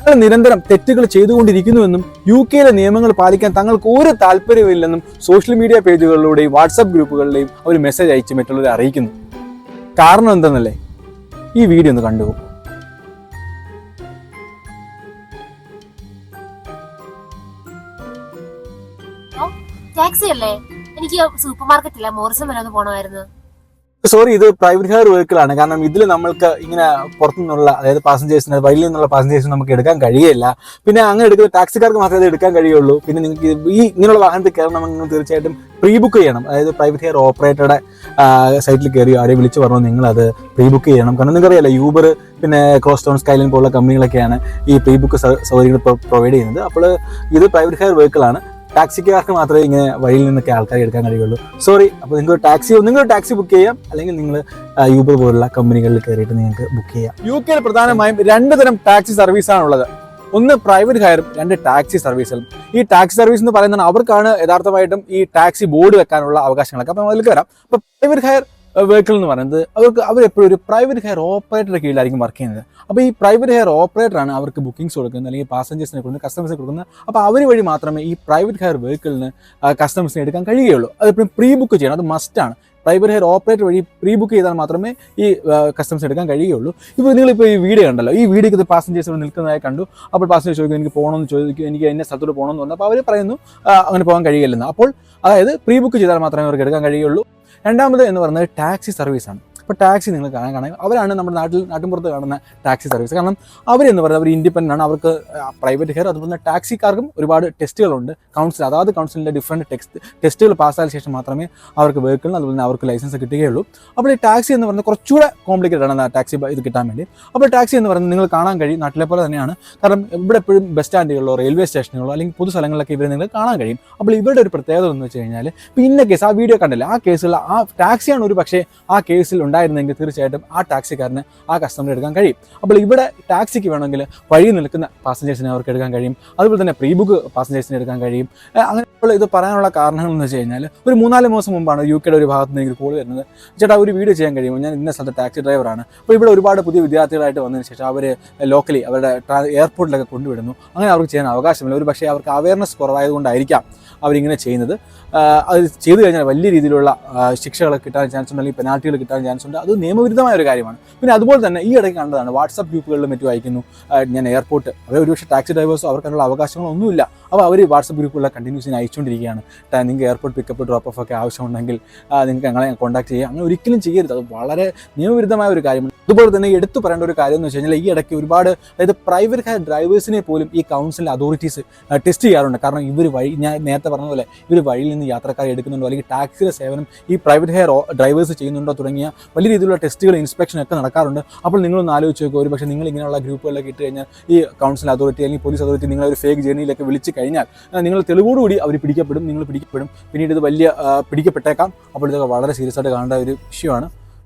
തങ്ങൾ നിരന്തരം തെറ്റുകൾ ചെയ്തുകൊണ്ടിരിക്കുന്നുവെന്നും യു കെയിലെ നിയമങ്ങൾ പാലിക്കാൻ തങ്ങൾക്ക് ഒരു താല്പര്യമില്ലെന്നും സോഷ്യൽ മീഡിയ പേജുകളിലൂടെയും വാട്സപ്പ് ഗ്രൂപ്പുകളിലെയും അവർ മെസ്സേജ് അയച്ച് മറ്റുള്ളവരെ അറിയിക്കുന്നു. കാരണം എന്തെന്നല്ലേ? ഈ വീഡിയോ ഒന്ന് കണ്ടുപോകും ടാക്സി അല്ലേ? എനിക്ക് സൂപ്പർ മാർക്കറ്റില്ല മോറിസം വരെ ഒന്ന് പോണമായിരുന്നു. സോറി ഇത് പ്രൈവറ്റ് ഹയർ വെഹിക്കിൾ ആണ്. കാരണം ഇതിൽ നമ്മൾക്ക് ഇങ്ങനെ പുറത്തുനിന്നുള്ള അതായത് പാസഞ്ചേഴ്സിന് വഴിയിൽ നിന്നുള്ള പാസഞ്ചേഴ്സിന് നമുക്ക് എടുക്കാൻ കഴിയില്ല പിന്നെ അങ്ങനെ എടുക്കുന്ന ടാക്സിക്കാർക്ക് മാത്രമേ എടുക്കാൻ കഴിയുള്ളൂ. പിന്നെ നിങ്ങൾക്ക് ഈ ഇങ്ങനെയുള്ള വാഹനത്തിൽ കയറണമെങ്കിൽ തീർച്ചയായിട്ടും പ്രീ ബുക്ക് ചെയ്യണം. അതായത് പ്രൈവറ്റ് ഹെയർ ഓപ്പറേറ്ററുടെ സൈറ്റിൽ കയറി ആരെ വിളിച്ച് പറഞ്ഞു നിങ്ങൾ അത് പ്രീ ബുക്ക് ചെയ്യണം. കാരണം നിങ്ങൾക്കറിയാലോ യൂബർ പിന്നെ ക്രോസ് ടൗൺ സ്കൈലൈൻ പോലുള്ള കമ്പനികളൊക്കെയാണ് ഈ പ്രീ ബുക്ക് സൗകര്യങ്ങൾ പ്രൊവൈഡ് ചെയ്യുന്നത്. അപ്പോൾ ഇത് പ്രൈവറ്റ് ഹെയർ വെഹിക്കിൾ ആണ്. ടാക്സിക്കാർക്ക് മാത്രമേ ഇങ്ങനെ വഴിയിൽ നിന്നൊക്കെ ആൾക്കാരെ എടുക്കാൻ കഴിയുള്ളൂ. സോറി അപ്പോൾ നിങ്ങൾ ടാക്സി നിങ്ങൾ ടാക്സി ബുക്ക് ചെയ്യാം. അല്ലെങ്കിൽ നിങ്ങൾ യൂബർ പോലുള്ള കമ്പനികളിൽ കയറിയിട്ട് നിങ്ങൾക്ക് ബുക്ക് ചെയ്യാം. യു കെയിൽ പ്രധാനമായും രണ്ട് തരം ടാക്സി സർവീസാണുള്ളത് ഒന്ന് പ്രൈവറ്റ് ഹയറും രണ്ട് ടാക്സി സർവീസും ഈ ടാക്സി സർവീസ് എന്ന് പറയുന്നത് അവർക്കാണ് യഥാർത്ഥമായിട്ടും ഈ ടാക്സി ബോർഡ് വെക്കാനുള്ള അവകാശങ്ങളൊക്കെ. അപ്പം അതിലേക്ക് വരാം. അപ്പോൾ പ്രൈവറ്റ് ഹയർ വെഹിക്കിൾ എന്ന് പറയുന്നത്. അവർക്ക് അവർ എപ്പോഴും ഒരു പ്രൈവറ്റ് ഹെയർ ഓപ്പറേറ്ററുടെ കീഴിലായിരിക്കും വർക്ക് ചെയ്യുന്നത്. അപ്പോൾ ഈ പ്രൈവറ്റ് ഹെയർ ഓപ്പറേറ്ററാണ് അവർക്ക് ബുക്കിംഗ്സ് കൊടുക്കുന്നത് അല്ലെങ്കിൽ പാസഞ്ചേഴ്സിനെ കൊടുക്കുന്നത് കസ്റ്റമേഴ്സിനെ കൊടുക്കുന്നത്. അപ്പോൾ അവർ വഴി മാത്രമേ ഈ പ്രൈവറ്റ് ഹെയർ വെഹിക്കിളിന് കസ്റ്റമേഴ്സിനെ എടുക്കാൻ കഴിയുകയുള്ളൂ. അതെപ്പോഴും പ്രീ ബുക്ക് ചെയ്യണം. അത് മസ്റ്റാണ് പ്രൈവറ്റ് ഹെയർ ഓപ്പറേറ്റർ വഴി പ്രീ ബുക്ക് ചെയ്താൽ മാത്രമേ ഈ കസ്റ്റംസ് എടുക്കാൻ കഴിയുകയുള്ളൂ. ഇപ്പോൾ നിങ്ങളിപ്പോൾ ഈ വീഡിയോ കണ്ടല്ലോ. ഈ വീഡിയോക്ക് പാസഞ്ചേഴ്സ് ഇവിടെ നിൽക്കുന്നതായി കണ്ടു. അപ്പോൾ പാസഞ്ചേഴ്സ് ചോദിക്കും എനിക്ക് പോകണമെന്ന് ചോദിക്കും എനിക്ക് എന്നെ സ്ഥലത്തോട്ട് പോകണമെന്ന് പറഞ്ഞു അപ്പോൾ അവർ പറയുന്നു അങ്ങനെ പോകാൻ കഴിയില്ലെന്ന്. അപ്പോൾ അതായത് പ്രീ ബുക്ക് ചെയ്താൽ മാത്രമേ അവർക്ക് എടുക്കാൻ കഴിയുള്ളൂ. രണ്ടാമത് എന്ന് പറയുന്നത് ടാക്സി സർവീസാണ് ഇപ്പോൾ ടാക്സി നിങ്ങൾ കാണാൻ കാണാൻ. അവരാണ് നമ്മുടെ നാട്ടിൽ നാട്ടിൻപുറത്ത് കാണുന്ന ടാക്സി സർവീസ് കാരണം അവരെന്ന് പറയുന്നത് അവർ ഇൻഡിപെൻഡന്റ് ആണ്. അവർക്ക് പ്രൈവറ്റ് ഹെയർ അതുപോലെ തന്നെ ടാക്സിക്കാർക്കും ഒരുപാട് ടെസ്റ്റുകളുണ്ട് കൗൺസിൽ അതാത് കൗൺസിലിന്റെ ഡിഫറെന്റ് ടെക്സ്റ്റ് ടെസ്റ്റുകൾ പാസ്സായ ശേഷം മാത്രമേ അവർക്ക് വെഹിക്കിളിന് അതുപോലെ തന്നെ അവർക്ക് ലൈസൻസ് കിട്ടുകയുള്ളൂ. അപ്പോൾ ഈ ടാക്സി എന്ന് പറയുന്നത് കുറച്ചുകൂടെ കോംപ്ലിക്കേറ്റഡ് ആണ് ടാക്സി ഇത് കിട്ടാൻ വേണ്ടി. അപ്പോൾ ടാക്സി എന്ന് പറയുന്നത് നിങ്ങൾ കാണാൻ കഴിയും നാട്ടിലെ പോലെ തന്നെയാണ്. കാരണം ഇവിടെ എപ്പോഴും ബസ് സ്റ്റാൻഡുകളിലോ റെയിൽവേ സ്റ്റേഷനുകളോ അല്ലെങ്കിൽ പൊതു സ്ഥലങ്ങളിലൊക്കെ ഇവരെ നിങ്ങൾ കാണാൻ കഴിയും. അപ്പോൾ ഇവരുടെ ഒരു പ്രത്യേകത എന്ന് വെച്ച് കഴിഞ്ഞാൽ പിന്നെ കേസ് ആ വീഡിയോ കണ്ടില്ല? ആ കേസിൽ ആ ടാക്സിയാണ് ഒരു പക്ഷേ ആ കേസിൽ ഉണ്ടായിരുന്നെങ്കിൽ തീർച്ചയായിട്ടും ആ ടാക്സിക്കാരന് ആ കസ്റ്റമറെ എടുക്കാൻ കഴിയും. അപ്പോൾ ഇവിടെ ടാക്സിക്ക് വേണമെങ്കിൽ വഴി നിൽക്കുന്ന പാസഞ്ചേഴ്സിനെ അവർക്ക് എടുക്കാൻ കഴിയും. അതുപോലെ തന്നെ പ്രീ ബുക്ക് പാസഞ്ചേഴ്സിനെ എടുക്കാൻ കഴിയും. അങ്ങനെ ഇത് പറയാനുള്ള കാരണങ്ങൾ എന്ന് വെച്ച് കഴിഞ്ഞാൽ ഒരു മൂന്നാൽ മാസം മുമ്പാണ് യു കെയുടെ ഒരു ഭാഗത്ത് നിന്ന് എനിക്ക് കോൾ വരുന്നത്. ചേട്ടാ ഒരു വീഡിയോ ചെയ്യാൻ കഴിയുമോ? ഞാൻ ഇന്ന സ്ഥലത്ത് ടാക്സി ഡ്രൈവറാണ് അപ്പോൾ ഇവിടെ ഒരുപാട് പുതിയ വിദ്യാർത്ഥികളായിട്ട് വന്നതിന് ശേഷം അവർ ലോക്കലി അവരുടെ എയർപോർട്ടിലൊക്കെ കൊണ്ടുവിടുന്നു. അങ്ങനെ അവർക്ക് ചെയ്യാൻ അവകാശമില്ല. ഒരു പക്ഷേ അവർക്ക് അവയർനെസ് കുറവായതുകൊണ്ടായിരിക്കാം അവരിങ്ങനെ ചെയ്യുന്നത്. അത് ചെയ്തു കഴിഞ്ഞാൽ വലിയ രീതിയിലുള്ള ശിക്ഷകൾ കിട്ടാൻ ചാൻസ് ഉണ്ട് അല്ലെങ്കിൽ പെനാൽറ്റികൾ കിട്ടാൻ ചാൻസ് ഉണ്ട്. അത് നിയമവിരുദ്ധമായ ഒരു കാര്യമാണ്. പിന്നെ അതുപോലെ തന്നെ ഈ ഇടയ്ക്ക് കണ്ടതാണ് വാട്സപ്പ് ഗ്രൂപ്പുകളിലും മറ്റും അയക്കുന്നു ഞാൻ എയർപോർട്ട്. അവർ ഒരുപക്ഷെ ടാക്സി ഡ്രൈവേഴ്സോ അവർക്കുള്ള അവകാശങ്ങളൊന്നുമില്ല. അപ്പോൾ അവർ വാട്സപ്പ് ഗ്രൂപ്പുകളിലെ കണ്ടിന്യൂസിന് അയച്ചുകൊണ്ടിരിക്കുകയാണ്. നിങ്ങൾക്ക് എയർപോർട്ട് പിക്കപ്പ് ഡ്രോപ്പ് ഓഫ് ഒക്കെ ആവശ്യമുണ്ടെങ്കിൽ നിങ്ങൾക്ക് ഞങ്ങളെ കോൺടാക്ട് ചെയ്യുക. അങ്ങനെ ഒരിക്കലും ചെയ്യരുത്. അത് വളരെ നിയമവിരുദ്ധമായ ഒരു കാര്യമാണ്. അതുപോലെ തന്നെ എടുത്തു പറയേണ്ട ഒരു കാര്യം എന്ന് വെച്ച് കഴിഞ്ഞാൽ ഈ ഇടയ്ക്ക് ഒരുപാട് അതായത് പ്രൈവറ്റ് കാർ ഡ്രൈവേഴ്സിനെ പോലും ഈ കൗൺസിൽ അതോറിറ്റീസ് ടെസ്റ്റ് ചെയ്യാറുണ്ട്. കാരണം ഇവർ വഴി ഞാൻ നേരത്തെ പറഞ്ഞ പോലെ ഇവർ വഴിയിൽ നിന്ന് യാത്രക്കാരെ എടുക്കുന്നുണ്ടോ? അല്ലെങ്കിൽ ടാക്സിയുടെ സേവനം ഈ പ്രൈവറ്റ് ഹെയർ ഡ്രൈവേഴ്സ് ചെയ്യുന്നുണ്ടോ തുടങ്ങിയ വലിയ രീതിയിലുള്ള ടെസ്റ്റുകൾ ഇൻസ്പെക്ഷൻ ഒക്കെ നടക്കാറുണ്ട്. അപ്പോൾ നിങ്ങളൊന്ന് ആലോചിച്ച് നോക്കുക ഒരു പക്ഷേ നിങ്ങൾ ഇങ്ങനെയുള്ള ഗ്രൂപ്പുകളിലൊക്കെ ഇട്ട് കഴിഞ്ഞാൽ ഈ കൗൺസിൽ അതോറിറ്റി അല്ലെങ്കിൽ പോലീസ് അതോറിറ്റി നിങ്ങളെ ഒരു ഫേക്ക് ജേർണിയിലൊക്കെ വിളിച്ച് കഴിഞ്ഞാൽ നിങ്ങൾ തെളിവോടുകൂടി അവർ പിടിക്കപ്പെടും നിങ്ങൾ പിടിക്കപ്പെടും. പിന്നീട് ഇത് വലിയ പിടിക്കപ്പെട്ടേക്കാം. അപ്പോൾ ഇതൊക്കെ വളരെ സീരിയസ് ആയിട്ട് കാണേണ്ട ഒരു വിഷയമാണ്.